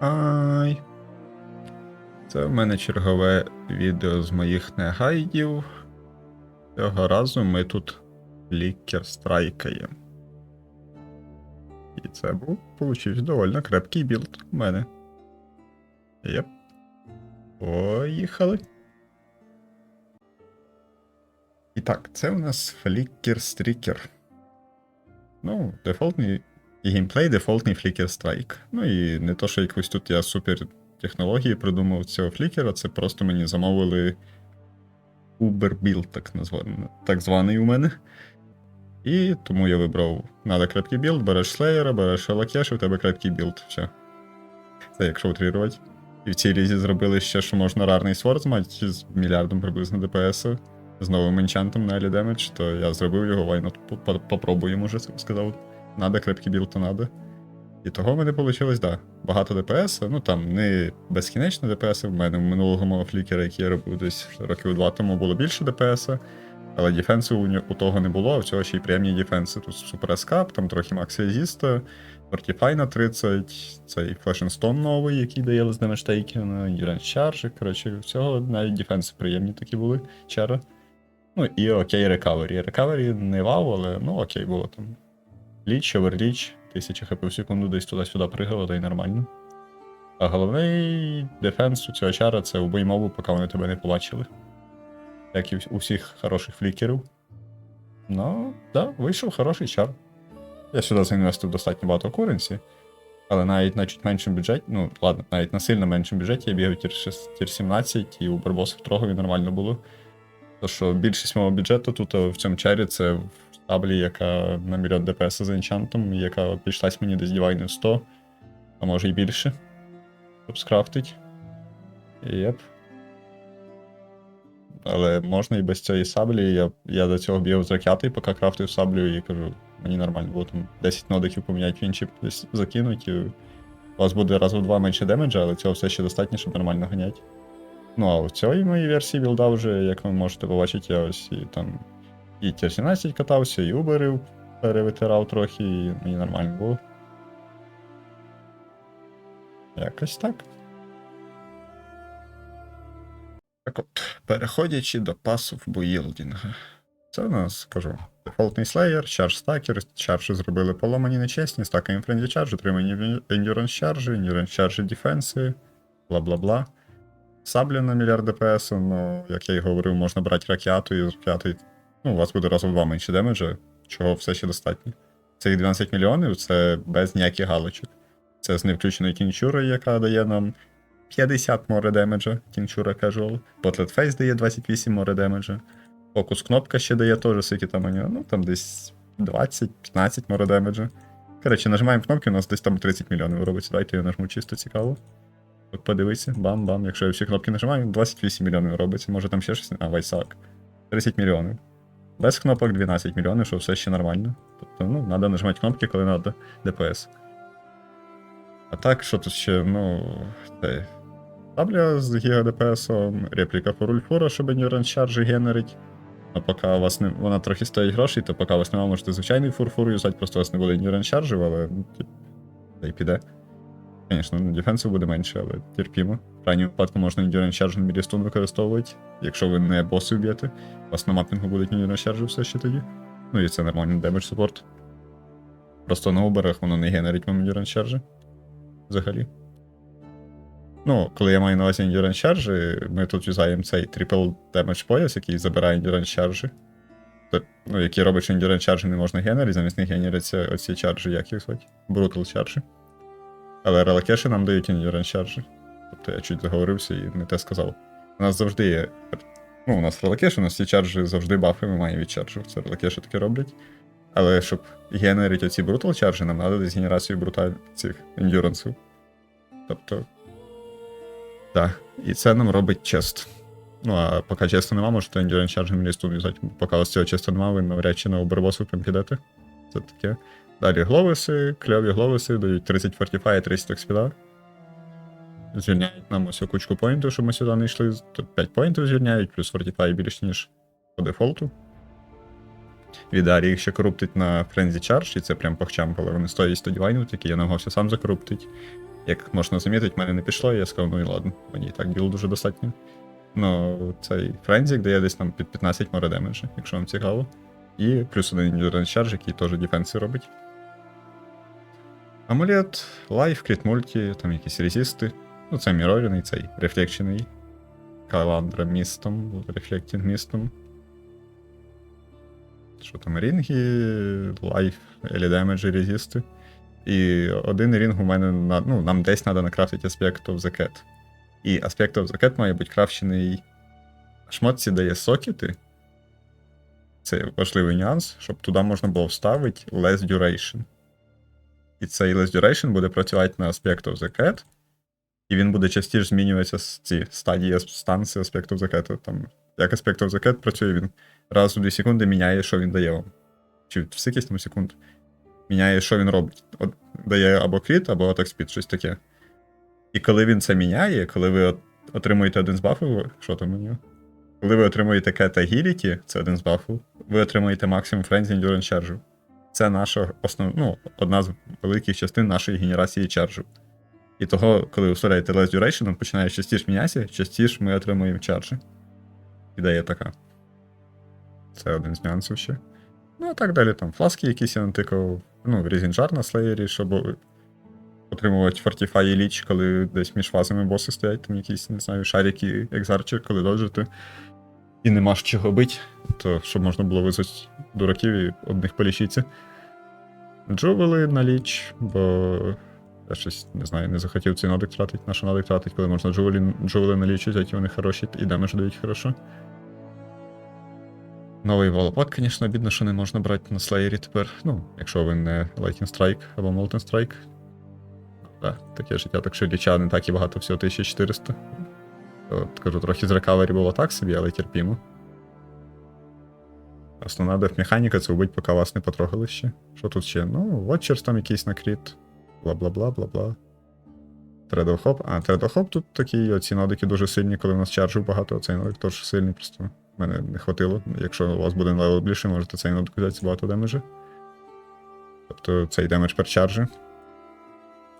Ай. Це в мене чергове відео з моїх негайдів. Цього разу ми тут лікер страйкаємо. І це був, получився доволі крепкий білд у мене. Єп. Поїхали. І так, це у нас флікер стрікер. Ну, дефолтний і геймплей дефолтний Flicker Strike. Ну і не то, що якось тут я супер технології придумав цього флікера, це просто мені замовили Uber Build, так, названий, так званий у мене. І тому я вибрав надо крепкий білд, береш слеєра, береш лакеш, і в тебе крепкий білд. Все. Це якщо утрірувати. І в цій різі зробили ще, що можна рарний сворд мати з мільярдом приблизно ДПС з новим енчантом на Early Damage, то я зробив його, вайно попробуємо, вже сказав. Надо крепкий білд, то надо. І того в мене вийшло, да. Багато ДПС, ну там не безкінечно ДПС. В мене в минулого мого флікера, який я робив десь років два тому, було більше ДПС, але дефенсу у, у того не було, а в цього ще й приємні дефенси. Тут Супер Ескап, там трохи Макс Езіста, Fortify на 30, цей Stone новий, який дає Damage Taken, Endurance Charge. Коротше, всього навіть дефенси приємні такі були, чара. Ну і окей, рекавері. Рекавері не вау, але ну окей було там. Ліч, оверліч, 1000 хп в секунду десь туди-сюди пригало, та й нормально. А головний дефенс у цього чара це убий мову, поки вони тебе не побачили. Як і у всіх хороших флікерів. Ну, да, вийшов хороший чар. Я сюди заінвестив достатньо багато куренсі, але навіть на чуть меншому бюджеті, ну ладно, навіть на сильно меншому бюджеті я бігав тір, 6, тір 17 і у барбосів трогові нормально було. То що більшість мого бюджету тут в цьому чарі це таблі, яка на мільйон ДПС за енчантом, яка обійшлась мені десь дівайнів 100, а може й більше. Щоб скрафтить. Єп. Але можна і без цієї саблі. Я, я до цього бігав з ракети, поки крафтив саблю, і кажу, мені нормально було там 10 нодиків поміняти вінчіп десь закинуть, і у вас буде раз в два менше демеджа, але цього все ще достатньо, щоб нормально ганяти. Ну а в цій моїй версії білда вже, як ви можете побачити, я ось і там і тір 17 катався, і уберив, перевитирав трохи, і мені нормально було. Якось так. Так от, переходячи до пасів буїлдінга. Це у нас, кажу, дефолтний слеєр, чардж стакер, чарджі зробили поломані нечесні, стакаємо френдлі чардж, отримані ендюранс чарджі, ендюранс чарджі дефенси, бла-бла-бла. Сабля на мільярд ДПС, ну, як я й говорив, можна брати ракету і з. Ну, у вас буде разом два менше демеджа, чого все ще достатньо. Цих 12 мільйонів це без ніяких галочок. Це з невключеною тінчурою, яка дає нам 50 море демеджа, тінчура casual. Face дає 28 море демеджа. Фокус кнопка ще дає теж скільки там у ну там десь 20-15 море демеджа. Коротше, нажимаємо кнопки, у нас десь там 30 мільйонів робиться. Давайте я нажму чисто цікаво. От подивися, бам-бам. Якщо я всі кнопки нажимаю, 28 мільйонів робиться, може там ще щось. А, вайсак. 30 мільйонів. Без кнопок 12 мільйонів, що все ще нормально. Тобто, ну, треба нажимати кнопки, коли треба ДПС. А так, що тут ще, ну. Це. Табля з гіга DPS, репліка Форульфура, щоб Endurance Charge генерить. А поки у вас не. Вона трохи стоїть грошей, то поки у вас немає, можете звичайний фурфур юзати, просто у вас не буде Charge, але ну, та й піде. Звісно, ну, дефенсу буде менше, але терпімо. В крайньому випадку можна Endurance Charge на Мірістон використовувати, якщо ви не боси вб'єте. У вас на мапінгу будуть Endurance Charge все ще тоді. Ну і це нормальний демедж супорт. Просто на оберах воно не генерить вам Endurance Charge. Взагалі. Ну, коли я маю на увазі Endurance Charge, ми тут юзаємо цей Triple Damage пояс, який забирає Endurance Charge. Т- Ну, який робить, що Endurance Charge не можна генерити, замість них генеряться оці чарджі, як їх звати? Brutal Charge. Але релакеші нам дають Endurance Charge. Тобто я чуть заговорився і не те сказав. У нас завжди є. Ну, у нас релакеш, у нас ці чарджі завжди бафи ми маємо від чарджів. Це релакеші таке роблять. Але щоб генерити оці Brutal чарджі, нам треба десь генерацію бруталь цих ендюрансів. Тобто. Так, і це нам робить чест. Ну, а поки честу нема, можете Charge на лісту взяти. Поки у вас цього честу нема, ви навряд чи на обербосу прям підете. Це таке. Далі гловиси, кльові гловиси, дають 30 фортифай і 30 експіда. Звільняють нам ось кучку поінтів, щоб ми сюди не йшли. 5 поінтів звільняють, плюс фортифай більш ніж по дефолту. Відарі їх ще коруптить на Frenzy Charge, і це прям похчам, коли вони стоять 100 дівайнів, тільки я намагався сам закоруптить. Як можна замітити, в мене не пішло, і я сказав, ну і ладно, мені і так білду дуже достатньо. Ну, цей френзік дає десь там під 15 море демеджа, якщо вам цікаво. І плюс один індюренс чардж, який теж дефенси робить. Амулет, лайф, кріт мульті, там якісь резисти. Ну, це міроріний, цей рефлекчений. Каландра містом, рефлектінг містом. Що там, рінги, лайф, елі демеджі, резисти. І один рінг у мене на, ну, нам десь треба накрафтити Aspect of the Cat. І Aspect of the Cat має бути крафчений. Шмотці дає сокети. Це важливий нюанс, щоб туди можна було вставити less duration. І цей less duration буде працювати на Aspect of the Cat, і він буде частіше змінюватися з ці стадії станції Aspect of the Cat. Там, як Aspect of the Cat працює, він раз у 2 секунди міняє, що він дає вам. Чи в там секунд. Міняє, що він робить. От, дає або кріт, або атак спід, щось таке. І коли він це міняє, коли ви от- отримуєте один з бафів, що там у нього? Коли ви отримуєте Cat Agility, це один з бафів, ви отримуєте максимум Frenzy Endurance чаржу. Це наша основ... ну, одна з великих частин нашої генерації чаржу. І того, коли вставляєте Less Duration, починає частіше мінятися, частіше ми отримуємо чаржі. Ідея така. Це один з нюансів ще. Ну, а так далі, там фласки якісь я натикав, ну, різінжар на слеєрі, щоб отримувати Fortify і ліч, коли десь між фазами боси стоять, там якісь, не знаю, шарики, екзарчер, коли доджити. І нема ж чого бити, то щоб можна було визвати дураків і одних полічитися. Джувели на ліч, бо я щось не знаю, не захотів цей нодик тратити, на що нодик тратить, коли можна джувели, джувели на ліч взяти, вони хороші, і демедж дають хорошо. Новий волопак, звісно, бідно, що не можна брати на слеєрі тепер. Ну, якщо ви не Lightning Strike або Molten Strike. Так, таке життя, так що ліча не так і багато, всього 1400. От, кажу, трохи з рекавері було так собі, але терпімо. Основна дефмеханіка це вбить, поки вас не потрогали ще. Що тут ще? Ну, Watchers там якийсь накріт. Бла-бла-бла, бла-бла. Тредохоп. А, тредохоп тут такі, оці нодики дуже сильні, коли в нас чаржів багато, цей нодик теж сильний, просто мене не хватило. Якщо у вас буде левел більше, можете цей нодик взяти багато демеджа. Тобто цей демедж per чаржі.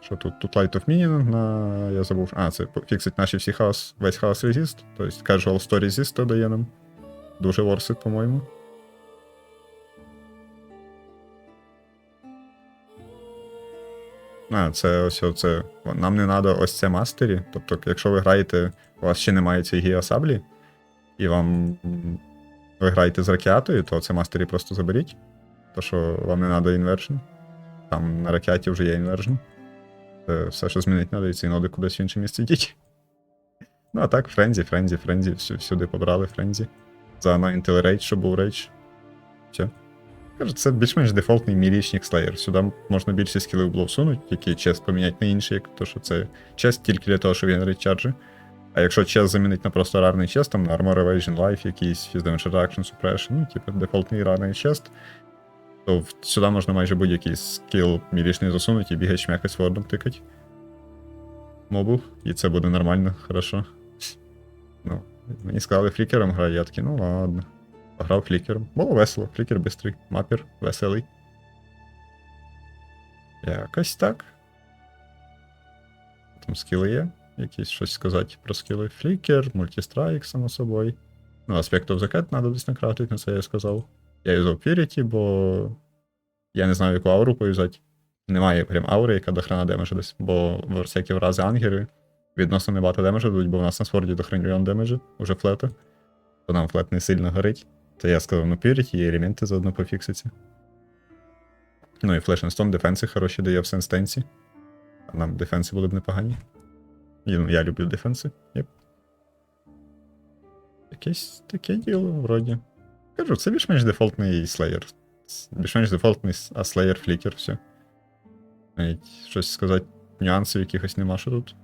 Що тут? Тут Light of Minion на. Я забув. А, це фіксить наші всі хаос, весь хаос резист. Тобто Casual 100 резист дає нам. Дуже ворсить, по-моєму. А, це ось це. Нам не треба ось це мастері. Тобто, якщо ви граєте, у вас ще немає цієї гіасаблі, і вам ви граєте з ракеатою, то це мастері просто заберіть. То що вам не треба інвершн. Там на ракеті вже є інвершн. Це все, що змінити треба, і ці ноди кудись в інше місце йдіть. Ну а так, Френзі, Френзі, Френзі, всюди побрали Френзі. За Intel Rage, щоб був Rage. Все. Кажу, це більш-менш дефолтний мілічник слеєр. Сюди можна більше скілів було всунути, які чест поміняти на інший, як то, що це чест тільки для того, щоб він чарджі. А якщо чест замінить на просто рарний чест, там на Armor Evasion Life, якийсь Damage Reduction Suppression, ну, типу дефолтний рарний чест, то сюди можна майже будь-який скіл мілічний засунути і бігати шмякать вордом тикать. Мобу, і це буде нормально, хорошо. Ну, мені сказали, флікером грає, я такий, ну ладно. Пограв флікером. Було весело, флікер бистрий, мапер веселий. Якось так. Там скіли є. Якісь щось сказати про скіли. Флікер, мультістрайк, само собою. Ну, Aspect of the треба десь накрафтити, на це я сказав. Я юзав Purity, бо я не знаю, яку ауру пов'язати. Немає прям аури, яка до хрена демеджа десь, бо в всякі рази ангери відносно небагато демеджа дадуть, бо в нас на сворді до хрена демеджа, уже флета. То нам флет не сильно горить. То я сказав, ну Purity і елементи заодно пофікситься. Ну і Flash and Stone дефенси хороші дає в сенстенсі. А нам дефенси були б непогані. І, ну, я люблю дефенси. Єп. Якесь таке діло, вроді. Кажу, це більш-менш дефолтний слеєр. Більш-менш дефолтний а слеєр флікер, все. Навіть щось сказати, нюансів якихось нема що тут.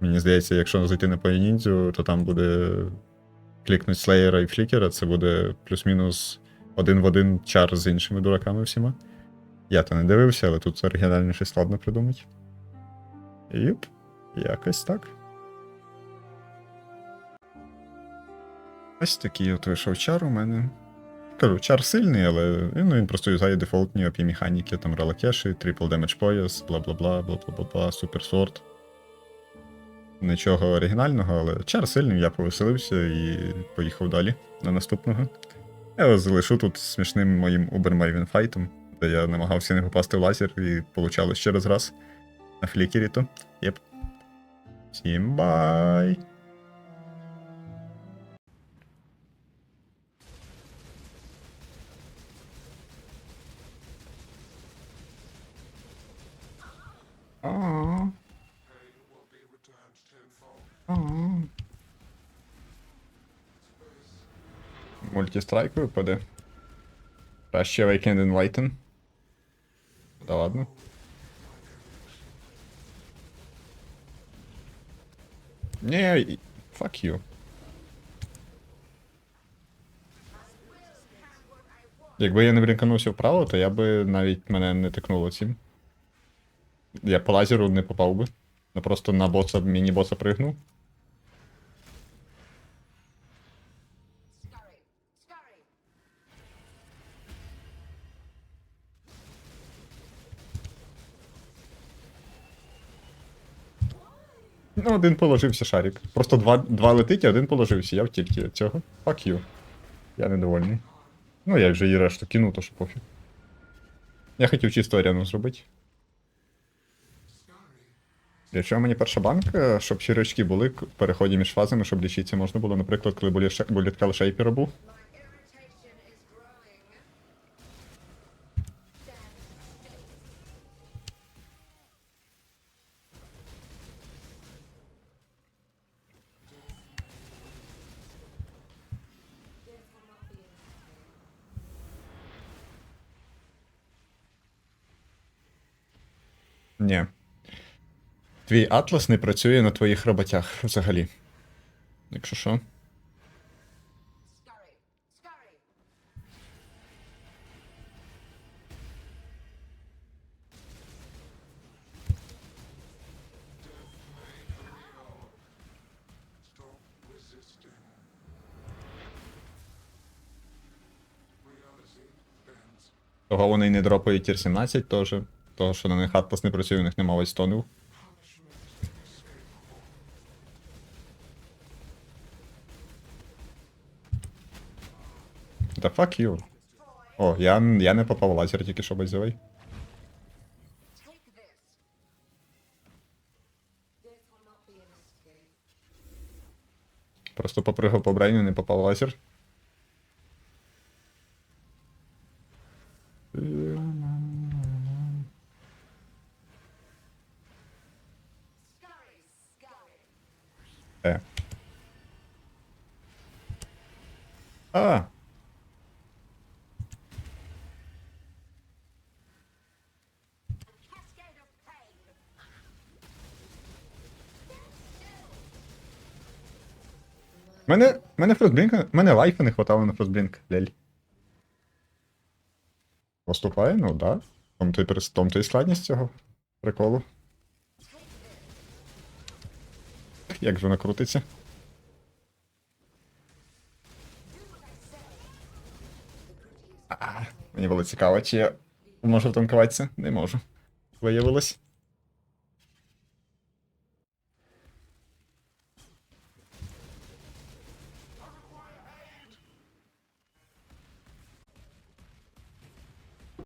Мені здається, якщо зайти на Поініндзю, то там буде клікнуть слеєра і флікера, це буде плюс-мінус один в один чар з іншими дураками всіма. Я то не дивився, але тут оригінально щось складно придумати. Юп, якось так. Ось такий от вийшов чар у мене. кажу, чар сильний, але ну, він просто юзає дефолтні опі механіки, там релакеші, трипл демедж пояс, бла-бла-бла, бла-бла-бла, суперсорт. Нічого оригінального, але чар сильний, я повеселився і поїхав далі на наступного. Я вас залишу тут смішним моїм Uber файтом, де я намагався не попасти в лазер і получалось через раз на флікері то. Єп. Всім бай! А. А. Мультистрайк випаде. Краще Awakened Enlighten. Да ладно. Не, fuck you. Якби я не брінканувся вправо, то я би навіть мене не тикнуло цим. Я по лазеру не попав би. Я просто на боса, міні-боса пригнув. Ну, один положився шарик. Просто два, два летить, один положився. Я в тільки цього. Fuck you. Я недовольний. Ну, я вже її решту кину, то що пофіг. Я хотів чисто аріану зробити. Чого мені перша банка, щоб щирочки були в переході між фазами, щоб лічитися можна було, наприклад, коли буліткал шейпера був. Ні. Твій атлас не працює на твоїх роботях взагалі. Якщо що. Того вони не дропають тір 17 теж. Того, що на них атлас не працює, у них нема вайстонів. Да fuck you. О, я, я не попав в лазер тільки що escape. Просто попригав по брейну, не попав в лазер. Е. А, мене, мене фростблінка, мене лайфа не хватало на фростблінк, лель. Поступає, ну да. Том то й том то й складність цього приколу. Як же вона крутиться? А, мені було цікаво, чи я можу втанкуватися? Не можу. Виявилось.